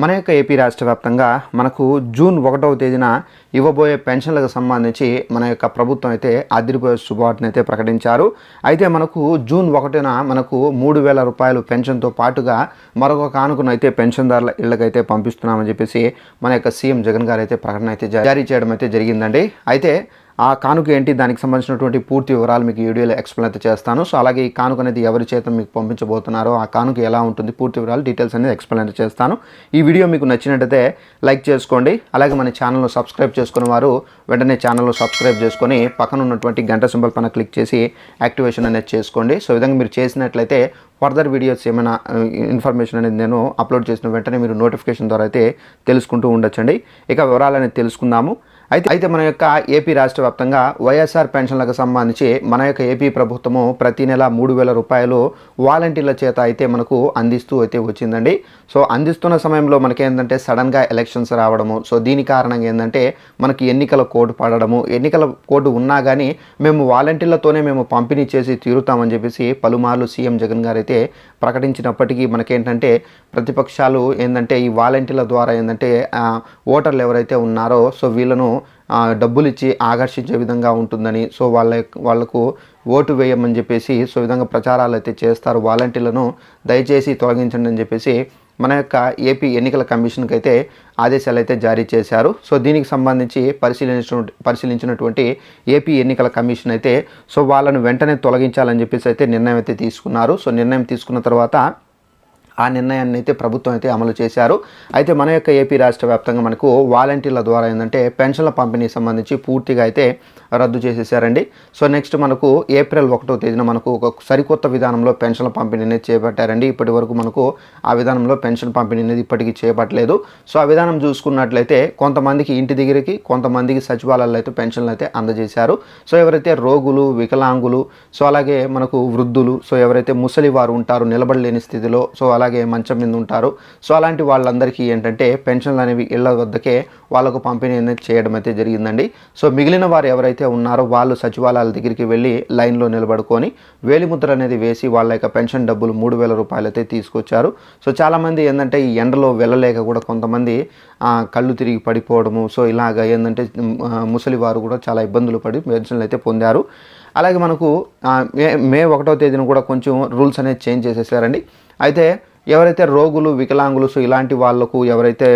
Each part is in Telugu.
మన యొక్క ఏపీ రాష్ట్ర వ్యాప్తంగా మనకు జూన్ ఒకటవ తేదీన ఇవ్వబోయే పెన్షన్లకు సంబంధించి మన యొక్క ప్రభుత్వం అయితే అదిరిపోయే శుభవార్తను అయితే ప్రకటించారు. అయితే మనకు జూన్ ఒకటిన మనకు మూడు వేల రూపాయలు పెన్షన్తో పాటుగా మరొక కానుకను అయితే పెన్షన్దారుల ఇళ్ళకైతే పంపిస్తున్నామని చెప్పేసి మన యొక్క సీఎం జగన్ గారు అయితే ప్రకటన అయితే జారీ చేయడం అయితే జరిగిందండి. అయితే ఆ కానుక ఏంటి? దానికి సంబంధించినటువంటి పూర్తి వివరాలు మీకు వీడియోలో ఎక్స్ప్లెయిన్ అయితే చేస్తాను. సో అలాగే ఈ కానుక అనేది ఎవరి చేత మీకు పంపించబోతున్నారో ఆ కానుక ఎలా ఉంటుంది? పూర్తి వివరాలు డీటెయిల్స్ అనేది ఎక్స్ప్లెయిన్ అయితే చేస్తాను. ఈ వీడియో మీకు నచ్చినట్టయితే లైక్ చేసుకోండి. అలాగే మన ఛానల్ను సబ్స్క్రైబ్ చేసుకున్న వారు వెంటనే ఛానల్ను సబ్స్క్రైబ్ చేసుకొని పక్కన ఉన్నటువంటి గంట సింబల్ పైన క్లిక్ చేసి యాక్టివేషన్ అనేది చేసుకోండి. సో విధంగా మీరు చేసినట్లయితే ఫర్దర్ వీడియోస్ ఏమైనా uh, ఇన్ఫర్మేషన్ అనేది నేను అప్లోడ్ చేసిన వెంటనే మీరు నోటిఫికేషన్ ద్వారా అయితే తెలుసుకుంటూ ఉండొచ్చండి. ఇక వివరాలు అనేది తెలుసుకుందాము. అయితే అయితే మన యొక్క ఏపీ రాష్ట్ర వ్యాప్తంగా వైఎస్ఆర్ పెన్షన్లకు సంబంధించి మన యొక్క ఏపీ ప్రభుత్వము ప్రతి నెల మూడు వేల రూపాయలు వాలంటీర్ల చేత అయితే మనకు అందిస్తూ అయితే వచ్చిందండి. సో అందిస్తున్న సమయంలో మనకి ఏంటంటే సడన్గా ఎలక్షన్స్ రావడము. సో దీని కారణంగా ఏంటంటే మనకి ఎన్నికల కోడ్ పడడము. ఎన్నికల కోడ్ ఉన్నా కానీ మేము వాలంటీర్లతోనే మేము పంపిణీ చేసి తీరుతామని చెప్పేసి పలుమార్లు సీఎం జగన్ గారు అయితే ప్రకటించినప్పటికీ మనకేంటంటే ప్రతిపక్షాలు ఏంటంటే ఈ వాలంటీర్ల ద్వారా ఏంటంటే ఓటర్లు ఎవరైతే ఉన్నారో సో వీళ్ళను డబ్బులు ఇచ్చి ఆకర్షించే విధంగా ఉంటుందని. సో వాళ్ళ వాళ్ళకు ఓటు వేయమని చెప్పేసి సో విధంగా ప్రచారాలు అయితే చేస్తారు. వాలంటీర్లను దయచేసి తొలగించండి అని చెప్పేసి మన యొక్క ఏపీ ఎన్నికల కమిషన్కి అయితే ఆదేశాలు అయితే జారీ చేశారు. సో దీనికి సంబంధించి పరిశీలించిన పరిశీలించినటువంటి ఏపీ ఎన్నికల కమిషన్ అయితే సో వాళ్ళను వెంటనే తొలగించాలని చెప్పేసి అయితే నిర్ణయం అయితే తీసుకున్నారు. సో నిర్ణయం తీసుకున్న తర్వాత ఆ నిర్ణయాన్ని అయితే ప్రభుత్వం అయితే అమలు చేశారు. అయితే మన యొక్క ఏపీ రాష్ట్ర వ్యాప్తంగా మనకు వాలంటీర్ల ద్వారా ఏంటంటే పెన్షన్ల పంపిణీ సంబంధించి పూర్తిగా అయితే రద్దు చేసేసారండి. సో నెక్స్ట్ మనకు ఏప్రిల్ ఒకటో తేదీన మనకు ఒక సరికొత్త విధానంలో పెన్షన్ల పంపిణీ అనేది చేపట్టారండి. ఇప్పటి వరకు మనకు ఆ విధానంలో పెన్షన్ పంపిణీ అనేది ఇప్పటికీ చేపట్టలేదు. సో ఆ విధానం చూసుకున్నట్లయితే కొంతమందికి ఇంటి దగ్గరికి కొంతమందికి సచివాలయాల్లో అయితే పెన్షన్లు అయితే అందజేశారు. సో ఎవరైతే రోగులు వికలాంగులు సో అలాగే మనకు వృద్ధులు సో ఎవరైతే ముసలి వారు ఉంటారు నిలబడలేని స్థితిలో సో అలాగే మంచం మీద ఉంటారు. సో అలాంటి వాళ్ళందరికీ ఏంటంటే పెన్షన్లు అనేవి ఇళ్ళ వద్దకే వాళ్ళకు పంపిణీ అనేది చేయడం అయితే జరిగిందండి. సో మిగిలిన వారు ఎవరైతే ఉన్నారో వాళ్ళు సచివాలయాల దగ్గరికి వెళ్ళి లైన్లో నిలబడుకొని వేలిముద్ర అనేది వేసి వాళ్ళ యొక్క పెన్షన్ డబ్బులు మూడు వేల రూపాయలు అయితే తీసుకొచ్చారు. సో చాలామంది ఏంటంటే ఈ ఎండలో వెళ్ళలేక కూడా కొంతమంది కళ్ళు తిరిగి పడిపోవడము సో ఇలాగ ఏంటంటే ముసలి వారు కూడా చాలా ఇబ్బందులు పడి పెన్షన్లు అయితే పొందారు. అలాగే మనకు మే మే ఒకటో తేదీన కూడా కొంచెం రూల్స్ అనేది చేంజ్ చేసేసారండి. అయితే ఎవరైతే రోగులు వికలాంగులు సో ఇలాంటి వాళ్ళకు ఎవరైతే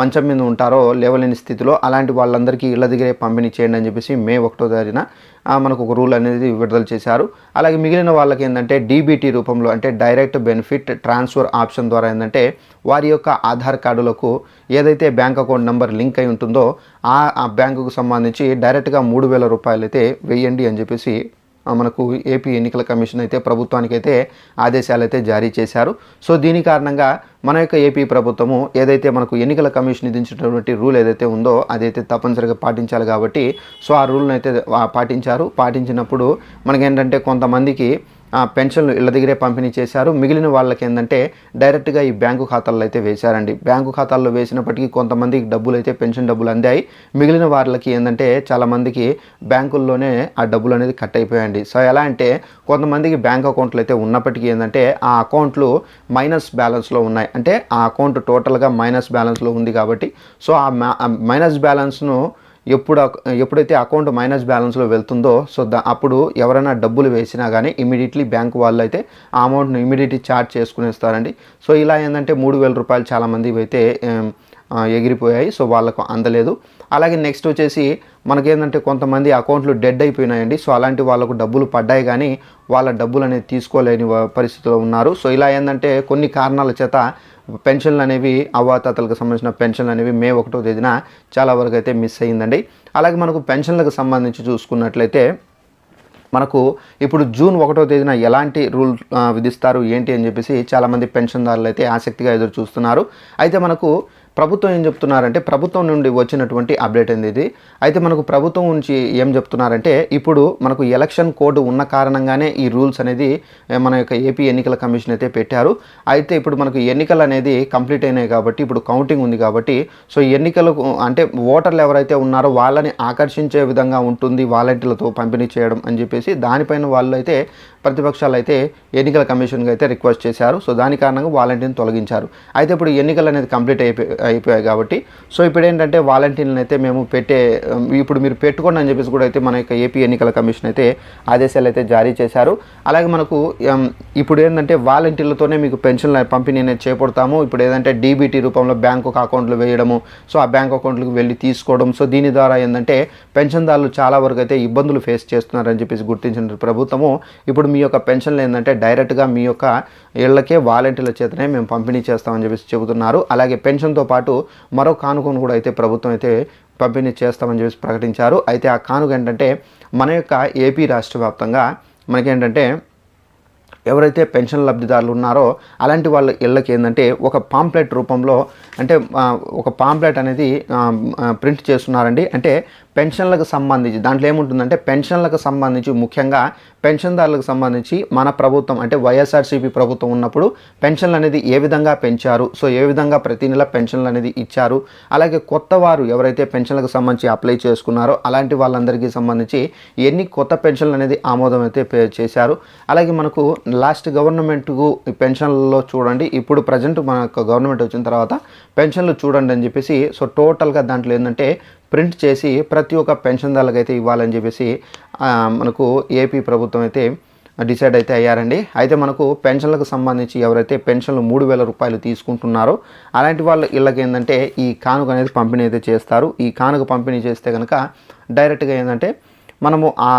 మంచం మీద ఉంటారో లేవలేని స్థితిలో అలాంటి వాళ్ళందరికీ ఇళ్ళ దగ్గరే పంపిణీ చేయండి అని చెప్పేసి మే ఒకటో తేదీన మనకు ఒక రూల్ అనేది విడుదల చేశారు. అలాగే మిగిలిన వాళ్ళకి ఏంటంటే డీబీటీ రూపంలో అంటే డైరెక్ట్ బెనిఫిట్ ట్రాన్స్ఫర్ ఆప్షన్ ద్వారా ఏంటంటే వారి యొక్క ఆధార్ కార్డులకు ఏదైతే బ్యాంక్ అకౌంట్ నెంబర్ లింక్ అయి ఉంటుందో ఆ ఆ బ్యాంకుకు సంబంధించి డైరెక్ట్గా మూడు వేల రూపాయలు అయితే వేయండి అని చెప్పేసి మనకు ఏపీ ఎన్నికల కమిషన్ అయితే ప్రభుత్వానికి అయితే ఆదేశాలు అయితే జారీ చేశారు. సో దీని కారణంగా మన యొక్క ఏపీ ప్రభుత్వము ఏదైతే మనకు ఎన్నికల కమిషన్ విధించినటువంటి రూల్ ఏదైతే ఉందో అదైతే తప్పనిసరిగా పాటించాలి కాబట్టి సో ఆ రూల్ని అయితే పాటించారు. పాటించినప్పుడు మనకేంటంటే కొంతమందికి పెన్షన్లు ఇళ్ళ దగ్గరే పంపిణీ చేశారు. మిగిలిన వాళ్ళకి ఏంటంటే డైరెక్ట్గా ఈ బ్యాంకు ఖాతాల్లో అయితే వేశారండి. బ్యాంకు ఖాతాల్లో వేసినప్పటికీ కొంతమందికి డబ్బులు అయితే పెన్షన్ డబ్బులు అందాయి. మిగిలిన వాళ్ళకి ఏంటంటే చాలామందికి బ్యాంకుల్లోనే ఆ డబ్బులు అనేది కట్ అయిపోయాయండి. సో ఎలా అంటే కొంతమందికి బ్యాంక్ అకౌంట్లు అయితే ఉన్నప్పటికీ ఏంటంటే ఆ అకౌంట్లు మైనస్ బ్యాలెన్స్లో ఉన్నాయి. అంటే ఆ అకౌంట్ టోటల్గా మైనస్ బ్యాలెన్స్లో ఉంది కాబట్టి సో ఆ మైనస్ బ్యాలెన్స్ను ఎప్పుడు ఎప్పుడైతే అకౌంట్ మైనస్ బ్యాలెన్స్లో వెళ్తుందో సో దా అప్పుడు ఎవరైనా డబ్బులు వేసినా కానీ ఇమీడియట్లీ బ్యాంక్ వాళ్ళు అయితే ఆ అమౌంట్ను ఇమీడియట్లీ ఛార్జ్ చేసుకునేస్తారండి. సో ఇలా ఏంటంటే మూడు వేల రూపాయలు చాలామంది అయితే ఎగిరిపోయాయి. సో వాళ్ళకు అందలేదు. అలాగే నెక్స్ట్ వచ్చేసి మనకేంటంటే కొంతమంది అకౌంట్లు డెడ్ అయిపోయినాయండి. సో అలాంటి వాళ్ళకు డబ్బులు పడ్డాయి కానీ వాళ్ళ డబ్బులు అనేది తీసుకోలేని పరిస్థితిలో ఉన్నారు. సో ఇలా ఏంటంటే కొన్ని కారణాల చేత పెన్షన్లు అనేవి అవ్వాతాతలకు సంబంధించిన పెన్షన్లు అనేవి మే ఒకటో తేదీన చాలా వరకు అయితే మిస్ అయ్యిందండి. అలాగే మనకు పెన్షన్లకు సంబంధించి చూసుకున్నట్లయితే మనకు ఇప్పుడు జూన్ ఒకటో తేదీన ఎలాంటి రూల్ విధిస్తారు ఏంటి అని చెప్పేసి చాలామంది పెన్షన్దారులు అయితే ఆసక్తిగా ఎదురు చూస్తున్నారు. అయితే మనకు ప్రభుత్వం ఏం చెప్తున్నారంటే ప్రభుత్వం నుండి వచ్చినటువంటి అప్డేట్ అనేది ఇది? అయితే మనకు ప్రభుత్వం నుంచి ఏం చెప్తున్నారంటే ఇప్పుడు మనకు ఎలక్షన్ కోడ్ ఉన్న కారణంగానే ఈ రూల్స్ అనేది మన యొక్క ఏపీ ఎన్నికల కమిషన్ అయితే పెట్టారు. అయితే ఇప్పుడు మనకు ఎన్నికలు అనేది కంప్లీట్ అయినాయి కాబట్టి ఇప్పుడు కౌంటింగ్ ఉంది కాబట్టి సో ఎన్నికలకు అంటే ఓటర్లు ఎవరైతే ఉన్నారో వాళ్ళని ఆకర్షించే విధంగా ఉంటుంది వాలంటీర్లతో పంపిణీ చేయడం అని చెప్పేసి దానిపైన వాళ్ళు అయితే ప్రతిపక్షాలు అయితే ఎన్నికల కమిషన్కి అయితే రిక్వెస్ట్ చేశారు. సో దాని కారణంగా వాలంటీర్ని తొలగించారు. అయితే ఇప్పుడు ఎన్నికలు అనేది కంప్లీట్ అయిపోయి అయిపోయాయి కాబట్టి సో ఇప్పుడు ఏంటంటే వాలంటీర్లను అయితే మేము పెట్టే ఇప్పుడు మీరు పెట్టుకోండి అని చెప్పేసి కూడా అయితే మన యొక్క ఏపీ ఎన్నికల కమిషన్ అయితే ఆదేశాలు అయితే జారీ చేశారు. అలాగే మనకు ఇప్పుడు ఏంటంటే వాలంటీర్లతోనే మీకు పెన్షన్ల పంపిణీ అనేది చేపడతాము. ఇప్పుడు ఏదంటే డీబీటీ రూపంలో బ్యాంకు అకౌంట్లు వేయడము సో ఆ బ్యాంక్ అకౌంట్లకు వెళ్ళి తీసుకోవడం. సో దీని ద్వారా ఏంటంటే పెన్షన్దారులు చాలా వరకు అయితే ఇబ్బందులు ఫేస్ చేస్తున్నారని చెప్పేసి గుర్తించిన ప్రభుత్వము. ఇప్పుడు మీ యొక్క పెన్షన్లు ఏంటంటే డైరెక్ట్గా మీ యొక్క ఇళ్ళకే వాలంటీర్ల చేతనే మేము పంపిణీ చేస్తామని చెప్పేసి చెబుతున్నారు. అలాగే పెన్షన్తో పాటు మరో కానుకను కూడా అయితే ప్రభుత్వం అయితే పంపిణీ చేస్తామని చెప్పేసి ప్రకటించారు. అయితే ఆ కానుక ఏంటంటే మన యొక్క ఏపీ రాష్ట్ర వ్యాప్తంగా మనకేంటంటే ఎవరైతే పెన్షన్ లబ్ధిదారులు ఉన్నారో అలాంటి వాళ్ళ ఇళ్ళకి ఏంటంటే ఒక పాంప్లెట్ రూపంలో అంటే ఒక పాంప్లెట్ అనేది ప్రింట్ చేస్తున్నారండి. అంటే పెన్షన్లకు సంబంధించి దాంట్లో ఏముంటుందంటే పెన్షన్లకు సంబంధించి ముఖ్యంగా పెన్షన్దారులకు సంబంధించి మన ప్రభుత్వం అంటే వైఎస్ఆర్సీపీ ప్రభుత్వం ఉన్నప్పుడు పెన్షన్లు అనేది ఏ విధంగా పెంచారు? సో ఏ విధంగా ప్రతి నెల పెన్షన్లు అనేది ఇచ్చారు? అలాగే కొత్త వారు ఎవరైతే పెన్షన్లకు సంబంధించి అప్లై చేసుకున్నారో అలాంటి వాళ్ళందరికీ సంబంధించి ఎన్ని కొత్త పెన్షన్లు అనేది ఆమోదం అయితే పే- చేశారు? అలాగే మనకు లాస్ట్ గవర్నమెంట్కు పెన్షన్లలో చూడండి. ఇప్పుడు ప్రజెంట్ మన గవర్నమెంట్ వచ్చిన తర్వాత పెన్షన్లు చూడండి అని చెప్పేసి సో టోటల్గా దాంట్లో ఏంటంటే ప్రింట్ చేసి ప్రతి ఒక్క పెన్షన్దారులకు అయితే ఇవ్వాలని చెప్పేసి మనకు ఏపీ ప్రభుత్వం అయితే డిసైడ్ అయితే అయ్యారండి. అయితే మనకు పెన్షన్లకు సంబంధించి ఎవరైతే పెన్షన్లు మూడు వేల రూపాయలు తీసుకుంటున్నారో అలాంటి వాళ్ళ ఇళ్ళకి ఏంటంటే ఈ కానుక అనేది పంపిణీ అయితే చేస్తారు. ఈ కానుక పంపిణీ చేస్తే కనుక డైరెక్ట్గా ఏంటంటే మనము ఆ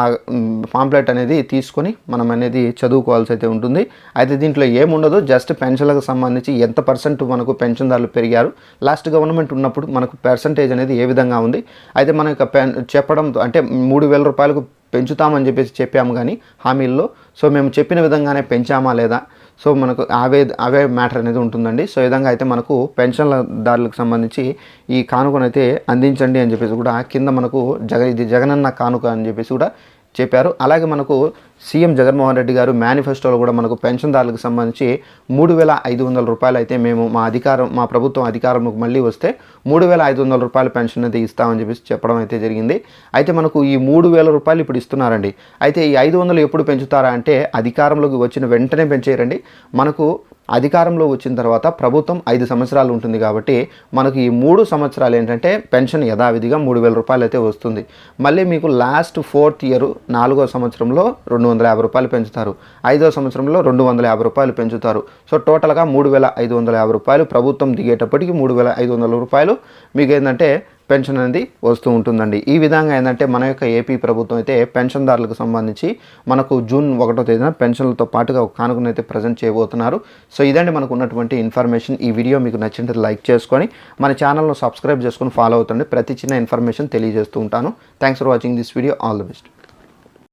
పాంప్లెట్ అనేది తీసుకొని మనం అనేది చదువుకోవాల్సి అయితే ఉంటుంది. అయితే దీంట్లో ఏముండదు జస్ట్ పెన్షన్లకు సంబంధించి ఎంత పర్సెంట్ మనకు పెన్షన్దారులు పెరిగారు లాస్ట్ గవర్నమెంట్ ఉన్నప్పుడు మనకు పర్సంటేజ్ అనేది ఏ విధంగా ఉంది. అయితే మన యొక్క పెన్ చెప్పడం అంటే మూడు వేల రూపాయలకు పెంచుతామని చెప్పేసి చెప్పాము కానీ హామీల్లో. సో మేము చెప్పిన విధంగానే పెంచామా లేదా సో మనకు అవే అవే మ్యాటర్ అనేది ఉంటుందండి. సో ఈ విధంగా అయితే మనకు పెన్షన్లదారులకు సంబంధించి ఈ కానుకను అయితే అందించండి అని చెప్పేసి కూడా కింద మనకు జగ ఇది జగనన్న కానుక అని చెప్పేసి కూడా చెప్పారు. అలాగే మనకు సీఎం జగన్మోహన్ రెడ్డి గారు మేనిఫెస్టోలో కూడా మనకు పెన్షన్దారులకు సంబంధించి మూడు వేల ఐదు వందల రూపాయలు అయితే మేము మా అధికారం మా ప్రభుత్వం అధికారంలోకి మళ్ళీ వస్తే మూడు వేల ఐదు వందల రూపాయల పెన్షన్ అయితే ఇస్తామని చెప్పేసి చెప్పడం అయితే జరిగింది. అయితే మనకు ఈ మూడు వేల రూపాయలు ఇప్పుడు ఇస్తున్నారండి. అయితే ఈ ఐదు వందలు ఎప్పుడు పెంచుతారా అంటే అధికారంలోకి వచ్చిన వెంటనే పెంచేయరండి. మనకు అధికారంలో వచ్చిన తర్వాత ప్రభుత్వం ఐదు సంవత్సరాలు ఉంటుంది కాబట్టి మనకు ఈ మూడు సంవత్సరాలు ఏంటంటే పెన్షన్ యథావిధిగా మూడు వేల రూపాయలు అయితే వస్తుంది. మళ్ళీ మీకు లాస్ట్ ఫోర్త్ ఇయర్ నాలుగో సంవత్సరంలో రెండు వందల యాభై రూపాయలు పెంచుతారు. ఐదో సంవత్సరంలో రెండు వందల యాభై రూపాయలు పెంచుతారు. సో టోటల్గా మూడు వేల ఐదు వందల యాభై రూపాయలు ప్రభుత్వం దిగేటప్పటికి మూడు వేల ఐదు వందల రూపాయలు. మీకు ఏంటంటే పెన్షన్ అనేది వస్తూ ఉంటుందండి. ఈ విధంగా ఏంటంటే మన యొక్క ఏపీ ప్రభుత్వం అయితే పెన్షన్దారులకు సంబంధించి మనకు జూన్ ఒకటో తేదీన పెన్షన్లతో పాటుగా ఒక కానుకను అయితే ప్రజెంట్ చేయబోతున్నారు. సో ఇదండి మనకు ఉన్నటువంటి ఇన్ఫర్మేషన్. ఈ వీడియో మీకు నచ్చినట్టు లైక్ చేసుకొని మన ఛానల్ను సబ్స్క్రైబ్ చేసుకొని ఫాలో అవుతుండే ప్రతి చిన్న ఇన్ఫర్మేషన్ తెలియజేస్తూ ఉంటాను. Thanks for watching this video. All the best.